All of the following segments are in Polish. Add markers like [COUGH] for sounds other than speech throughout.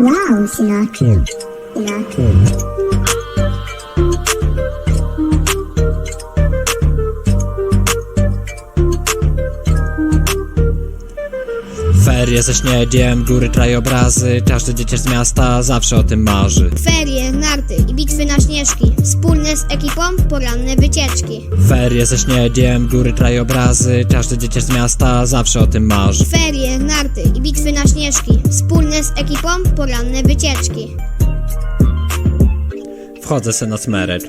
Wow, c'est la queue. Ferie ze śniegiem, góry, krajobrazy. Każdy dzieciak z miasta zawsze o tym marzy. Ferie, narty i bitwy na śnieżki. Wspólne z ekipą poranne wycieczki. Ferie ze śniegiem, góry, krajobrazy. Każdy dzieciak z miasta zawsze o tym marzy. Ferie, narty i bitwy na śnieżki. Wspólne z ekipą poranne wycieczki. Wchodzę se na smerek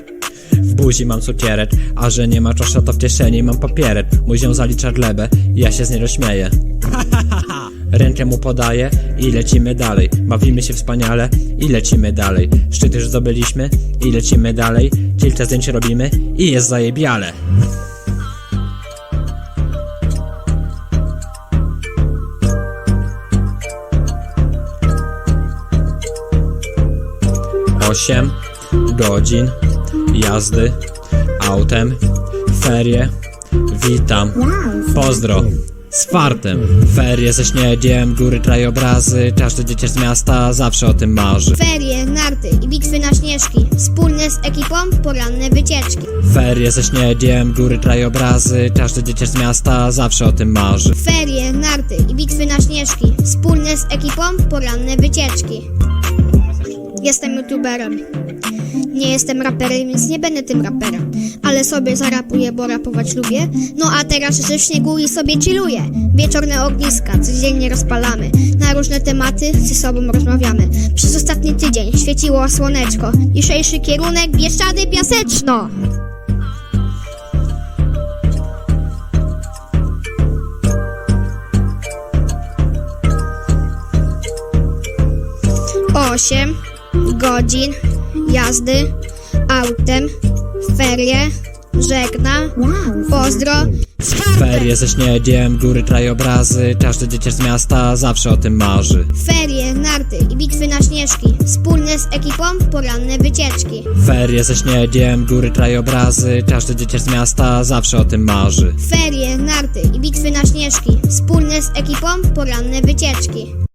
w buzi mam cukierek, a że nie ma czosza to w kieszeni mam papierek. Mój ziom zalicza glebę, ja się z niego śmieję [LAUGHS] Rękę mu podaję i lecimy dalej. Bawimy się wspaniale i lecimy dalej. Szczyt już zdobyliśmy i lecimy dalej. Kilka zdjęć robimy i jest zajebiale. Osiem godzin jazdy autem, ferie, witam, pozdro, z fartem, ferie ze śniegiem, góry, krajobrazy, każdy dzieciak z miasta zawsze o tym marzy. Ferie, narty i bitwy na śnieżki Wspólne z ekipą poranne wycieczki Ferie ze śniegiem, góry, krajobrazy, każdy dzieciak z miasta zawsze o tym marzy. Ferie, narty i bitwy na śnieżki Wspólne z ekipą poranne wycieczki Jestem youtuberem Nie jestem raperem, więc nie będę tym raperem. Ale sobie zarapuję, bo rapować lubię. No a teraz ze śniegu i sobie chilluję. Wieczorne ogniska codziennie rozpalamy. Na różne tematy ze sobą rozmawiamy. Przez ostatni tydzień świeciło słoneczko. Dzisiejszy kierunek Bieszczady Piaseczno. Osiem godzin jazdy autem, ferie, żegna, pozdro. Ferie ze śniegiem, góry, krajobrazy, każdy dzieciak z miasta zawsze o tym marzy. Ferie, narty i bitwy na śnieżki, wspólne z ekipą poranne wycieczki. Ferie ze śniegiem, góry, krajobrazy, każdy dzieciak z miasta zawsze o tym marzy. Ferie, narty i bitwy na śnieżki, wspólne z ekipą poranne wycieczki.